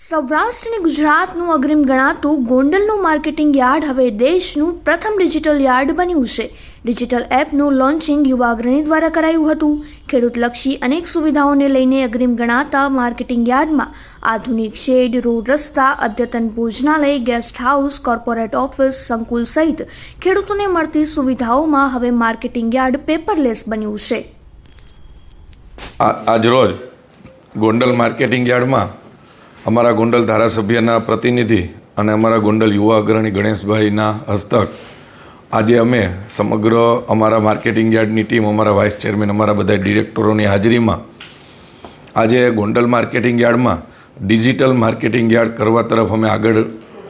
સૌરાષ્ટ્ર અને ગુજરાતનું અગ્રીમ ગણાતું ગોંડલનું માર્કેટિંગ યાર્ડ હવે દેશનું પ્રથમ ડિજિટલ યાર્ડ બન્યું છે. ડિજિટલ એપનું લોન્ચિંગ યુવા અગ્રણી દ્વારા કરાયું હતું. ખેડૂતલક્ષી અનેક સુવિધાઓને લઈને અગ્રીમ ગણાતા માર્કેટિંગ યાર્ડમાં આધુનિક શેડ, રોડ રસ્તા, અદ્યતન ભોજનાલય, ગેસ્ટ હાઉસ, કોર્પોરેટ ઓફિસ, સંકુલ સહિત ખેડૂતોને મળતી સુવિધાઓમાં હવે માર્કેટિંગ યાર્ડ પેપરલેસ બન્યું છે. આજરોજ ગોંડલ માર્કેટિંગ યાર્ડમાં અમારા ગોંડલ ધારાસભ્યના પ્રતિનિધિ અને અમારા ગોંડલ યુવા અગ્રણી ગણેશભાઈના હસ્તક. આજે અમે સમગ્ર અમારા માર્કેટિંગ યાર્ડની ટીમ, અમારા વાઇસ ચેરમેન, અમારા બધા ડિરેક્ટરોની હાજરીમાં આજે ગોંડલ માર્કેટિંગ યાર્ડમાં ડિજિટલ માર્કેટિંગ યાર્ડ કરવા તરફ અમે આગળ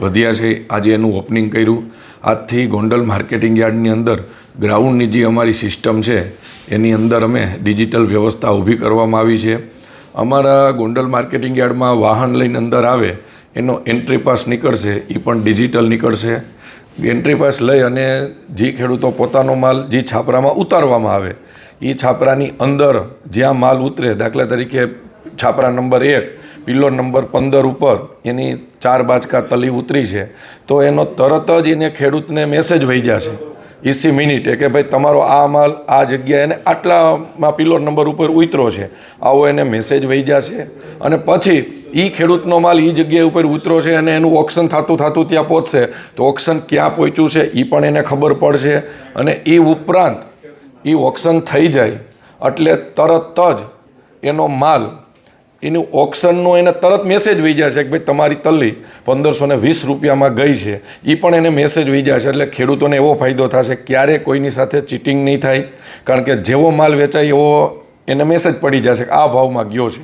વધ્યા છે. આજે એનું ઓપનિંગ કર્યું. આજથી ગોંડલ માર્કેટિંગ યાર્ડની અંદર ગ્રાઉન્ડની જે અમારી સિસ્ટમ છે, એની અંદર અમે ડિજિટલ વ્યવસ્થા ઊભી કરવામાં આવી છે. અમારા ગોંડલ માર્કેટિંગ યાર્ડમાં વાહન લઈને અંદર આવે, એનો એન્ટ્રી પાસ નીકળશે એ પણ ડિજિટલ નીકળશે. એન્ટ્રી પાસ લઈ અને જે ખેડૂતો પોતાનો માલ જે છાપરામાં ઉતારવામાં આવે એ છાપરાની અંદર જ્યાં માલ ઉતરે, દાખલા તરીકે છાપરા નંબર એક, પિલ્લો નંબર પંદર ઉપર, એની ચાર બાજકા તલી ઉતરી છે, તો એનો તરત જ એને ખેડૂતને મેસેજ વહી જશે. ઇસી મિનિટે કે ભાઈ તમારો આ માલ, આ જગ્યાએ એને આટલામાં પિલોર નંબર ઉપર ઉતરો છે. આવો એને મેસેજ વહી જશે અને પછી એ ખેડૂતનો માલ એ જગ્યા ઉપર ઉતરો છે અને એનું ઓક્શન થતું થતું ત્યાં પહોંચશે. તો ઓક્શન ક્યાં પહોંચ્યું છે એ પણ એને ખબર પડશે. અને એ ઉપરાંત એ ઓક્શન થઈ જાય. એટલે તરત જ એનો માલ એનું ઓક્શનનો એને તરત મેસેજ વહી છે કે ભાઈ તમારી તલ્લી પંદરસો ને વીસ રૂપિયામાં ગઈ છે. એ પણ એને મેસેજ વહી છે એટલે ખેડૂતોને એવો ફાયદો થશે ક્યારે કોઈની સાથે ચીટિંગ નહીં થાય. કારણ કે જેવો માલ વેચાય એવો એને મેસેજ પડી જશે કે આ ભાવમાં ગયો છે.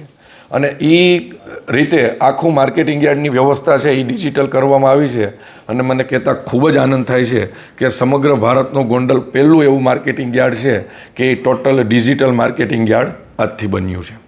અને એ રીતે આખું માર્કેટિંગ યાર્ડની વ્યવસ્થા છે એ ડિજિટલ કરવામાં આવી છે. અને મને કહેતા ખૂબ જ આનંદ થાય છે કે સમગ્ર ભારતનું ગોંડલ પહેલું એવું માર્કેટિંગ યાર્ડ છે કે એ ટોટલ ડિજિટલ માર્કેટિંગ યાર્ડ આજથી બન્યું છે.